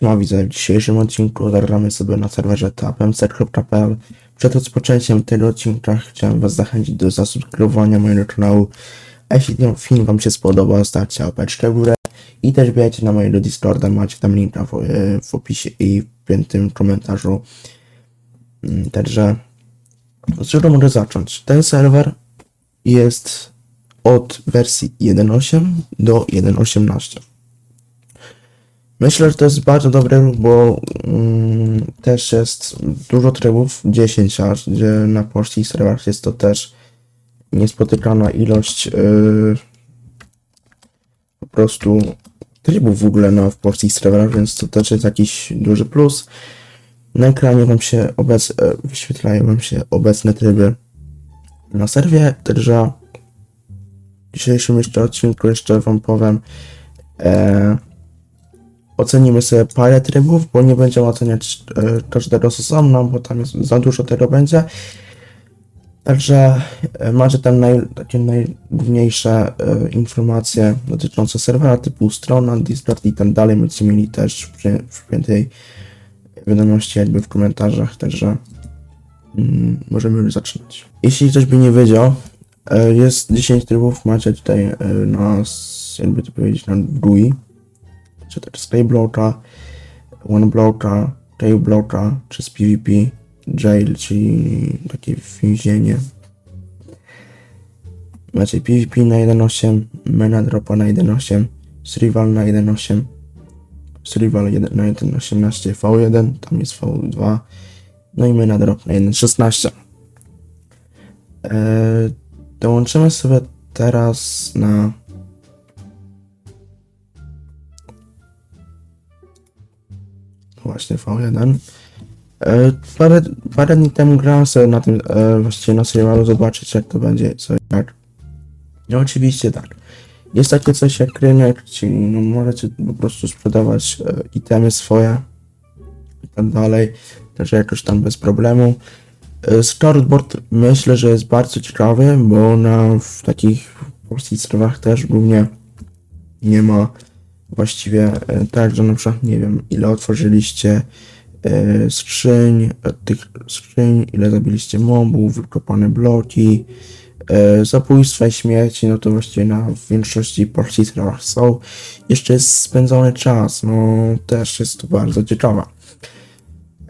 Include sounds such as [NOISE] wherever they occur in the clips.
Siema widzę, w dzisiejszym odcinku zagramy sobie na serwerze tapmset.pl. Przed rozpoczęciem tego odcinka chciałem was zachęcić do zasubskrybowania mojego kanału. A jeśli ten film wam się spodobał, stawcie łapeczkę w górę i też wbijajcie na mojego Discorda, macie tam linka w, e, w opisie i w piętym komentarzu. Mm, Także z czego mogę zacząć? Ten serwer jest od wersji 1.8 do 1.18. Myślę, że to jest bardzo dobry ruch, bo mm, też jest dużo trybów, 10 aż, gdzie na polskich serwerach jest to też niespotykana ilość yy, po prostu trybów w ogóle na w polskich serwerach, więc to też jest jakiś duży plus. Na ekranie wam się obec, e, wyświetlają wam się obecne tryby na serwie, także w dzisiejszym jeszcze odcinku jeszcze wam powiem e, ocenimy sobie parę trybów, bo nie będziemy oceniać każdego z osobna, bo tam jest za dużo tego będzie. Także e, macie tam naj, takie najgłówniejsze e, informacje dotyczące serwera typu strona, Discord i tak dalej. Będziecie mieli też w przypiętej wiadomości jakby w komentarzach, także mm, możemy już zaczynać. Jeśli ktoś by nie wiedział, e, jest 10 trybów, macie tutaj e, na, jakby to powiedzieć, na GUI, czy też Stay Blocka, One Blocka, Tail Blocka, czy z PvP, Jail, czyli takie więzienie. Macie PvP na 1.8, Mena Dropa na 1.8, Survival na 1.8, Survival jeden- na 1.18, V1, tam jest V2, no i Mena Drop na 1.16. Eee, dołączymy sobie teraz na właśnie V1. E, parę, parę dni temu grałem sobie na tym, e, właściwie na serialu, zobaczyć jak to będzie, co jak. No oczywiście tak. Jest takie coś jak rynek, czyli no, możecie po prostu sprzedawać e, itemy swoje i tak dalej, także jakoś tam bez problemu. E, Scoreboard myślę, że jest bardzo ciekawy, bo na w takich polskich strefach też głównie nie ma właściwie e, tak, że na przykład nie wiem ile otworzyliście e, skrzyń, e, tych skrzyń, ile zabiliście mobów, wykopane bloki, zabójstwa i śmierci, no to właściwie na większości polskich serwerach są. Jeszcze jest spędzony czas, no też jest to bardzo ciekawe.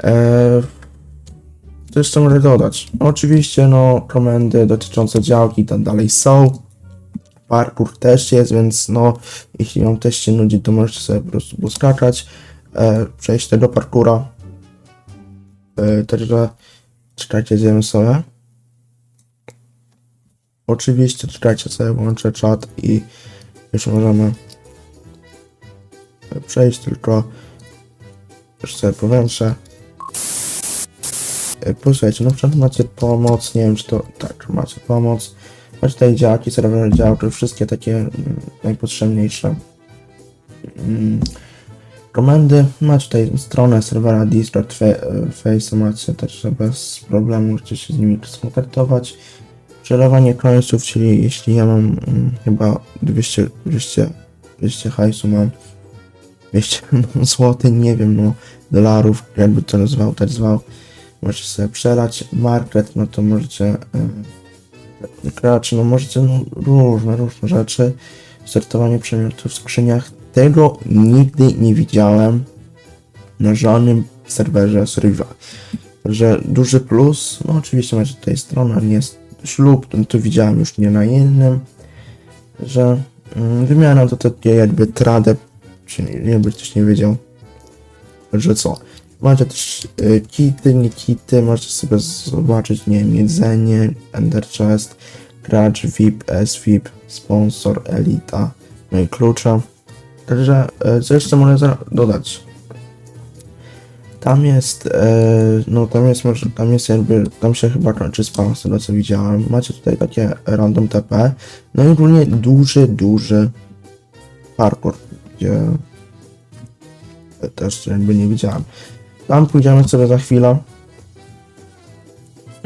E, to jeszcze mogę dodać. Oczywiście, no, komendy dotyczące działki i tak dalej są. Parkour też jest, więc no, jeśli wam też się nudzi, to możecie sobie po prostu poskakać, e, przejść tego parkura. E, także czekajcie, zjemy sobie. Oczywiście czekajcie sobie, włączę czat i już możemy przejść, tylko już sobie powiększę. E, Posłuchajcie, na przykład macie pomoc, nie wiem czy to, tak, macie pomoc, macie tutaj działki, serwer działki, wszystkie takie mm, najpotrzebniejsze. Mm, Komendy, macie tutaj stronę serwera Discord, Face, macie też bez problemu, możecie się z nimi skontaktować. Przelewanie końców, czyli jeśli ja mam mm, chyba 200, 200, 200 hajsu mam, 200 [LAUGHS] zł, nie wiem, no, dolarów, jakby to nazwał, tak zwał, możecie sobie przelać. Market, no to możecie yy, grać, no możecie no, różne, różne rzeczy. Sortowanie przedmiotów w skrzyniach. Tego nigdy nie widziałem na żadnym serwerze Survival. Także duży plus. No oczywiście macie tutaj stronę, nie jest ślub, to, to widziałem już nie na innym. Że mm, wymiana to takie jakby trade, czyli jakby ktoś nie wiedział, że co. Macie też y, kity, nie kity, możecie sobie zobaczyć, nie wiem, jedzenie, Ender Chest, gracz, VIP, S-VIP, sponsor, elita, no i klucze. Także y, co jeszcze mogę za- dodać? Tam jest, e, no tam jest może, tam jest jakby, tam się chyba kończy spam z tego co widziałem. Macie tutaj takie random TP, no i ogólnie duży, duży parkour, gdzie też jakby nie widziałem. Tam pójdziemy sobie za chwilę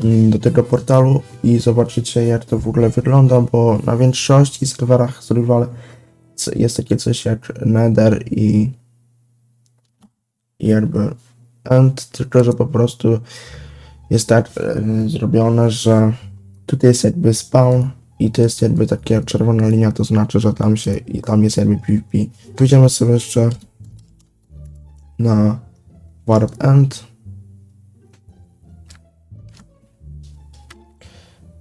mm, do tego portalu i zobaczycie jak to w ogóle wygląda, bo na większości serwerach c- jest takie coś jak Nether i i jakby end, tylko że po prostu jest tak e, zrobione, że tutaj jest jakby spawn i to jest jakby taka czerwona linia, to znaczy, że tam się i tam jest jakby PvP. Pójdziemy sobie jeszcze na warp end.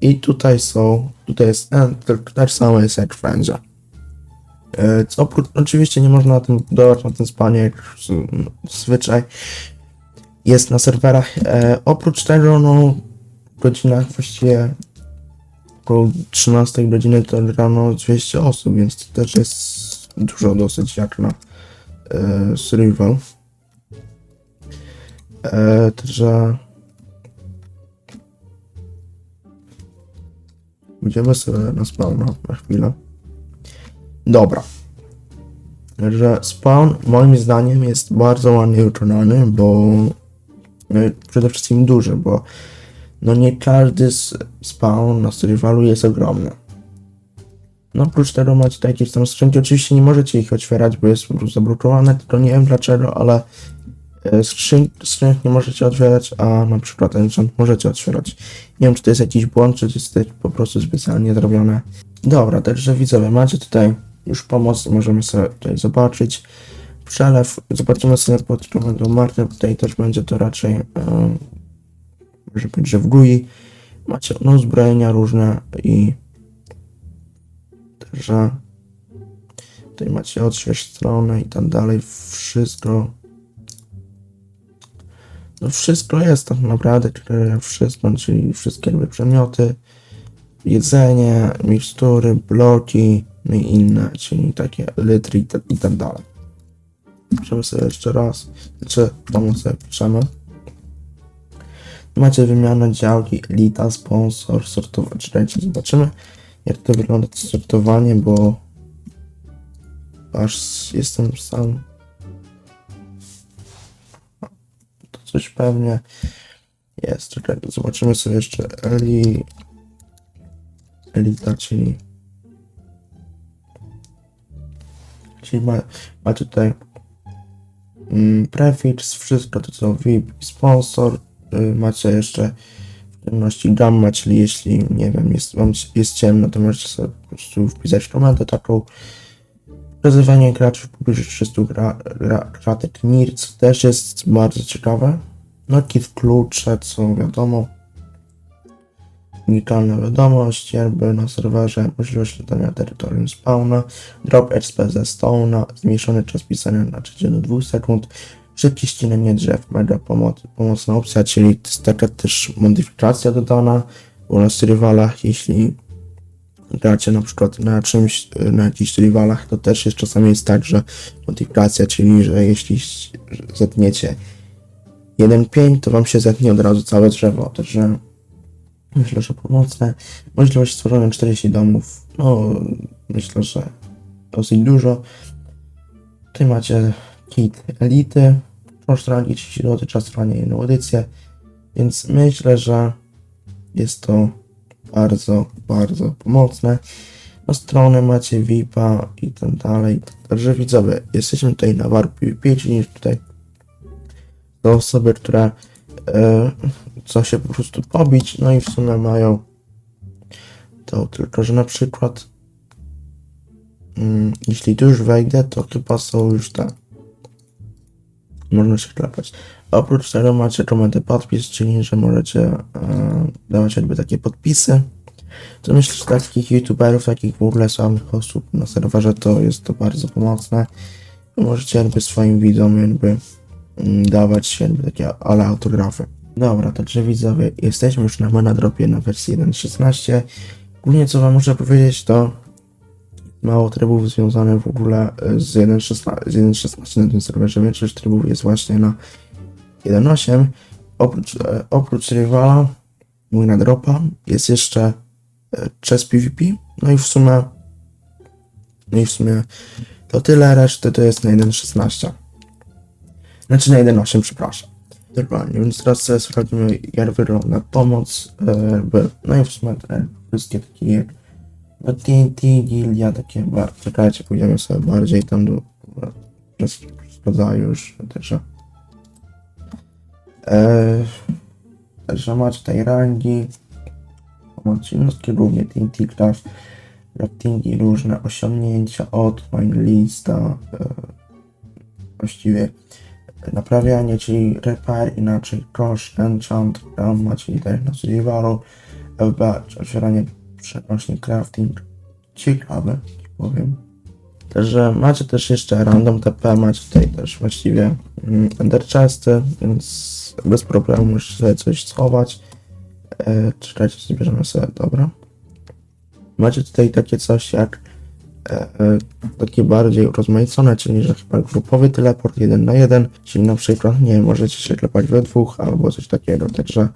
I tutaj są, tutaj jest end, tylko tak samo jest jak wszędzie. Oprócz, oczywiście nie można na tym budować, na tym spanie, jak z- zwyczaj jest na serwerach. E, oprócz tego, no, w godzinach właściwie około 13 godziny to rano 200 osób, więc to też jest dużo dosyć jak na e, survival. E, także Pójdziemy sobie na spawna na chwilę. Dobra. Że spawn moim zdaniem jest bardzo ładnie wykonany, bo e, przede wszystkim duży, bo no nie każdy spawn na survivalu jest ogromny. No oprócz tego macie jakieś tam skrzynki, oczywiście nie możecie ich otwierać, bo jest zablokowane, tylko nie wiem dlaczego, ale skrzyn, skrzynek nie możecie otwierać, a na przykład enchant możecie otwierać. Nie wiem, czy to jest jakiś błąd, czy to jest tak po prostu specjalnie zrobione. Dobra, także widzowie, macie tutaj już pomoc, możemy sobie tutaj zobaczyć. Przelew, zobaczymy sobie pod komendą markę, tutaj też będzie to raczej, e, może być, że w GUI. Macie no, uzbrojenia różne i także tutaj macie odśwież stronę i tak dalej, wszystko wszystko jest tak naprawdę, wszystko, czyli wszystkie jakby przedmioty, jedzenie, mikstury, bloki, no i inne, czyli takie litry i, tak- i tak dalej. Piszemy sobie jeszcze raz, czy tam sobie piszemy. Macie wymianę działki, elita, sponsor, sortowanie. Czekajcie, zobaczymy jak to wygląda to sortowanie, bo aż jestem sam coś pewnie jest. Czekaj, zobaczymy sobie jeszcze Eli. Elita, czyli. Czyli ma, ma tutaj mm, wszystko to co VIP sponsor. Y, macie jeszcze w ciemności gamma, czyli jeśli nie wiem, jest, wam, jest ciemno, to możecie sobie po prostu wpisać komendę taką. Nazywanie graczy w pobliżu 300 gra, gra, kratek NIR, co też jest bardzo ciekawe. No kit klucze, co wiadomo. Unikalna wiadomość, jakby na serwerze, możliwość śledzenia terytorium spawna, drop XP ze stone'a, zmniejszony czas pisania na 3 do 2 sekund, szybkie ścinanie drzew, mega pomoc, pomocna opcja, czyli taka też modyfikacja dodana, bo na survivalach, jeśli gracie na przykład na czymś, y, na jakichś rivalach, to też jest czasami jest tak, że modyfikacja, czyli że jeśli zetniecie jeden pień, to wam się zetnie od razu całe drzewo, także myślę, że pomocne. Możliwość stworzenia 40 domów, no myślę, że dosyć dużo. Tutaj macie kit elity, koszt rangi 30 zł, czas trwania jedną edycję, więc myślę, że jest to bardzo, bardzo pomocne. Na stronę macie VIPa i tak dalej. Także widzowie, jesteśmy tutaj na Warp PvP, czyli tutaj to osoby, które e, chcą się po prostu pobić, no i w sumie mają to tylko, że na przykład mm, jeśli tu już wejdę, to chyba są już te można się klepać. Oprócz tego macie komendę podpis, czyli że możecie e, dawać jakby takie podpisy. To myślę, że takich youtuberów, takich w ogóle samych osób na serwerze to jest to bardzo pomocne. Możecie jakby swoim widzom jakby mm, dawać jakby takie ale autografy. Dobra, także widzowie, jesteśmy już na Manadropie na wersji 1.16. Głównie co wam muszę powiedzieć to mało trybów związanych w ogóle e, z 1.16 z 1.16 na tym serwerze. Większość trybów jest właśnie na 1.8. Oprócz, e, oprócz Rivala, mój na dropa, jest jeszcze e, chess PvP. No i w sumie no i w sumie to tyle, reszty to jest na 1.16. Znaczy na 1.8, przepraszam. Dokładnie, więc teraz sobie sprawdzimy jak wygląda pomoc, e, no i w sumie te wszystkie takie jak no TNT, Gildia, takie bardzo, czekajcie, pójdziemy sobie bardziej tam do, rodzaju już, także E, Także macie tutaj rangi, pomoc jednostki, głównie TNT Craft, craftingi, różne osiągnięcia, odmain, lista, e, właściwie naprawianie, czyli repair, inaczej crush, enchant, gamma, czyli tak na survivalu, FB, czyli otwieranie przenośni crafting, ciekawe, powiem. Także macie też jeszcze random TP, macie tutaj też właściwie mm, więc bez problemu możecie sobie coś schować. E, czekajcie, zbierzemy sobie, dobra. Macie tutaj takie coś jak e, e, takie bardziej urozmaicone, czyli że chyba grupowy teleport jeden na jeden, czyli na przykład, nie możecie się klepać we dwóch albo coś takiego, także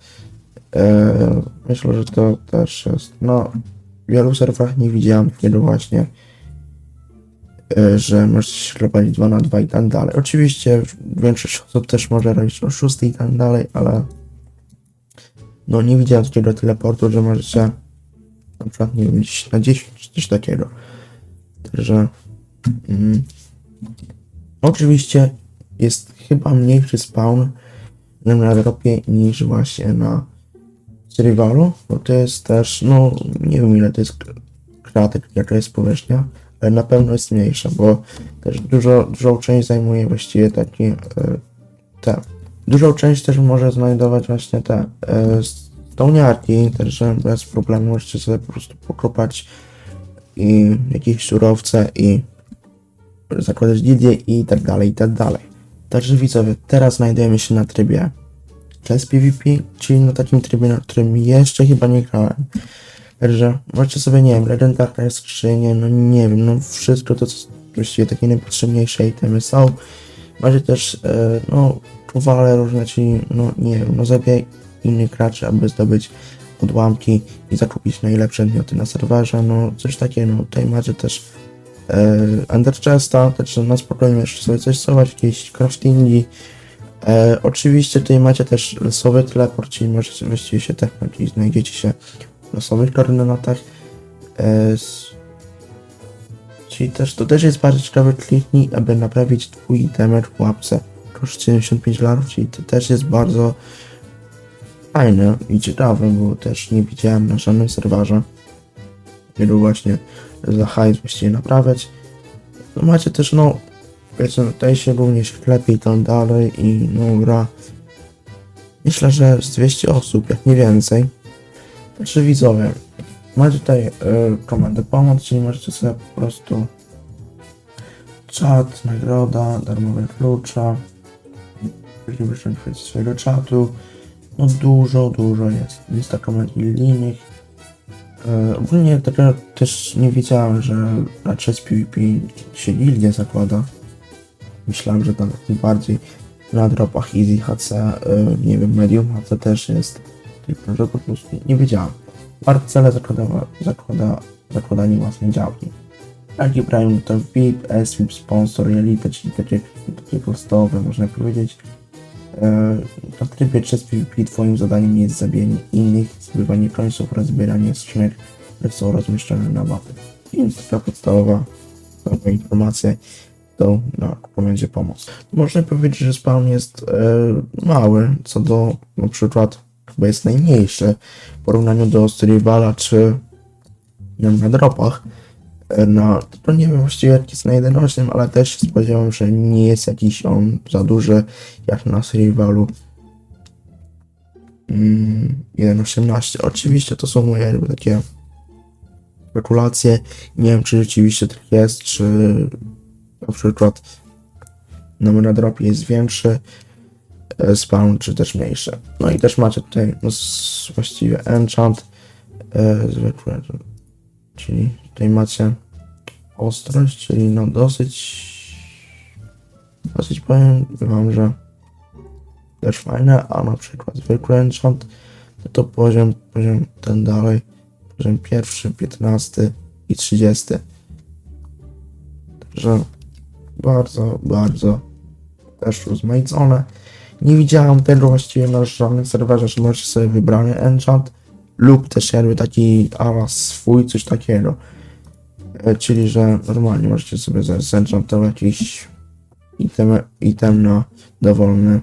myślę, że to też jest, no w wielu serwerach nie widziałem takiego właśnie, e, że się klepać 2 na 2 i tak dalej. Oczywiście większość osób też może robić o 6 i tak dalej, ale no nie widziałem takiego teleportu, że możecie na przykład, nie na 10 czy coś takiego. Także mm, oczywiście jest chyba mniejszy spawn na Europie niż właśnie na Survivalu, bo to jest też, no nie wiem ile to jest kratek, jaka jest powierzchnia, ale na pewno jest mniejsza, bo też dużo, dużą część zajmuje właściwie taki e, te. Dużą część też może znajdować właśnie te e, stołniarki, także bez problemu możecie sobie po prostu pokopać i jakieś surowce i zakładać gildię i tak dalej, i tak dalej. Także widzowie, teraz znajdujemy się na trybie Chess PvP, czyli na takim trybie, na którym jeszcze chyba nie grałem. Także możecie sobie, nie wiem, legendarne skrzynie, no nie wiem, no wszystko to, co właściwie takie najpotrzebniejsze itemy są. Macie też, e, no, kowale różne, czyli, no nie wiem, no zabijaj innych graczy, aby zdobyć odłamki i zakupić najlepsze przedmioty na serwerze, no coś takiego, no tutaj macie też e, Ender także na spokojnie możecie sobie coś schować, jakieś craftingi. E, oczywiście tutaj macie też losowy teleport, czyli możecie właściwie się tepnąć i znajdziecie się w losowych koordynatach. E, s- czyli też, to też jest bardzo ciekawy kliknij, aby naprawić twój damage w łapce. Koszt 75 dolarów, czyli to też jest bardzo fajne i ciekawe, bo też nie widziałem na żadnym serwerze. Wielu właśnie za hajs właściwie naprawiać. No macie też, no, wiecie, no, tutaj się również klepie i tak dalej i no gra. Myślę, że z 200 osób, jak nie więcej. Także widzowie, macie tutaj y, komendę pomoc, czyli możecie sobie po prostu czat, nagroda, darmowe klucze, później wyszczęść z swojego czatu. No dużo, dużo jest. Lista komend linijnych. E, ogólnie tego też nie wiedziałem, że na chess PvP się gildia zakłada. Myślałem, że tam bardziej na dropach Easy HC, e, nie wiem, Medium HC też jest. Tylko, że po prostu nie wiedziałem. Parcele zakłada, zakłada zakładanie własnej działki. Taki Prime to VIP, SVIP, sponsor, Elite, czyli takie, takie podstawowe, można powiedzieć. E, Na trybie chess PvP twoim zadaniem jest zabijanie innych, zbywanie końców oraz zbieranie skrzynek, które są rozmieszczone na mapie. Więc taka podstawowa taka informacja to na komendzie pomoc. Można powiedzieć, że spawn jest e, mały, co do na przykład chyba jest najmniejszy w porównaniu do Survivala czy na dropach. E, Na, to nie wiem właściwie jaki jest na 1.8, ale też się spodziewam, że nie jest jakiś on za duży jak na Survivalu mm, 1.18. Oczywiście to są moje takie spekulacje. Nie wiem, czy rzeczywiście tak jest, czy na przykład na Menadropie jest większy e, spawn, czy też mniejszy. No i też macie tutaj no, właściwie enchant e, zwykłe, czyli tutaj macie ostrość, czyli no dosyć dosyć powiem wam, że też fajne, a na przykład zwykły enchant to, to poziom, poziom ten dalej, poziom pierwszy, 15 i 30. Także bardzo, bardzo też rozmaicone. Nie widziałem tego właściwie na żadnym serwerze, że możecie sobie wybrany enchant lub też jakby taki ala swój, coś takiego. E, Czyli, że normalnie możecie sobie zenchantować jakiś item, item na dowolny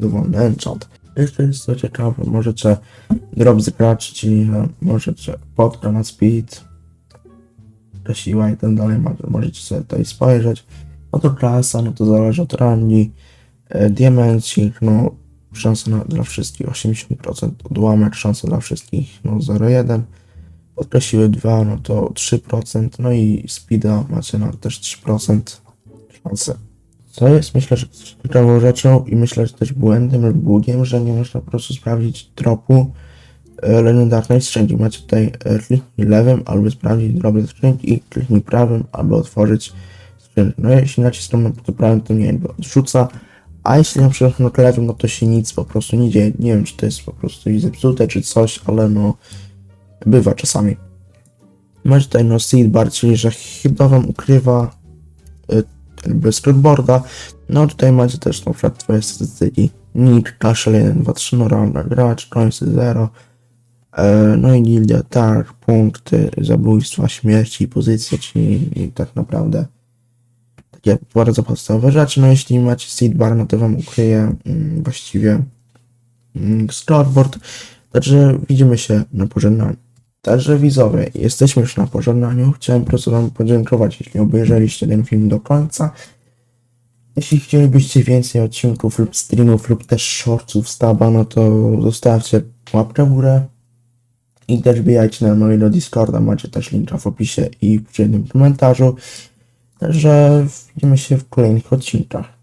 dowolny enchant. Jeszcze jest co ciekawe, możecie drop zgrać, czyli że możecie podka na speed, ta siła i tak dalej, mo- możecie sobie tutaj spojrzeć. No to klasa, no to zależy od rangi, e, diamencik, no szansa na, dla wszystkich 80%, odłamek, szansa dla wszystkich no 0,1, podka siły 2, no to 3%, no i speeda macie na też 3% szansy. Co jest, myślę, że ciekawą rzeczą i myślę, że też błędem lub bugiem, że nie można po prostu sprawdzić dropu e, legendarnej skrzynki. Macie tutaj kliknij lewym, aby sprawdzić drop ze skrzynki i kliknij prawym, aby otworzyć skrzynkę. No jeśli naciskam to prawym, to nie jakby odrzuca, a jeśli na przykład na lewym, no to się nic po prostu nie dzieje. Nie wiem, czy to jest po prostu zepsute, czy coś, ale no bywa czasami. Macie tutaj no seed bar, czyli że chyba wam ukrywa y, jakby scoreboarda. No tutaj macie też na przykład twoje statystyki. Nick, Kaszel 1, 2, 3, no randa, gracz, końcy 0. E, no i gildia, targ, punkty, zabójstwa, śmierci, pozycje, czyli tak naprawdę takie bardzo podstawowe rzeczy. No jeśli macie seed bar, no to wam ukryje mm, właściwie mm, scoreboard. Także widzimy się na pożegnaniu. Także widzowie, jesteśmy już na pożegnaniu. Chciałem po prostu wam podziękować, jeśli obejrzeliście ten film do końca. Jeśli chcielibyście więcej odcinków lub streamów lub też shortsów z Taba, no to zostawcie łapkę w górę. I też bijajcie na mojego Discorda, macie też linka w opisie i w jednym komentarzu. Także widzimy się w kolejnych odcinkach.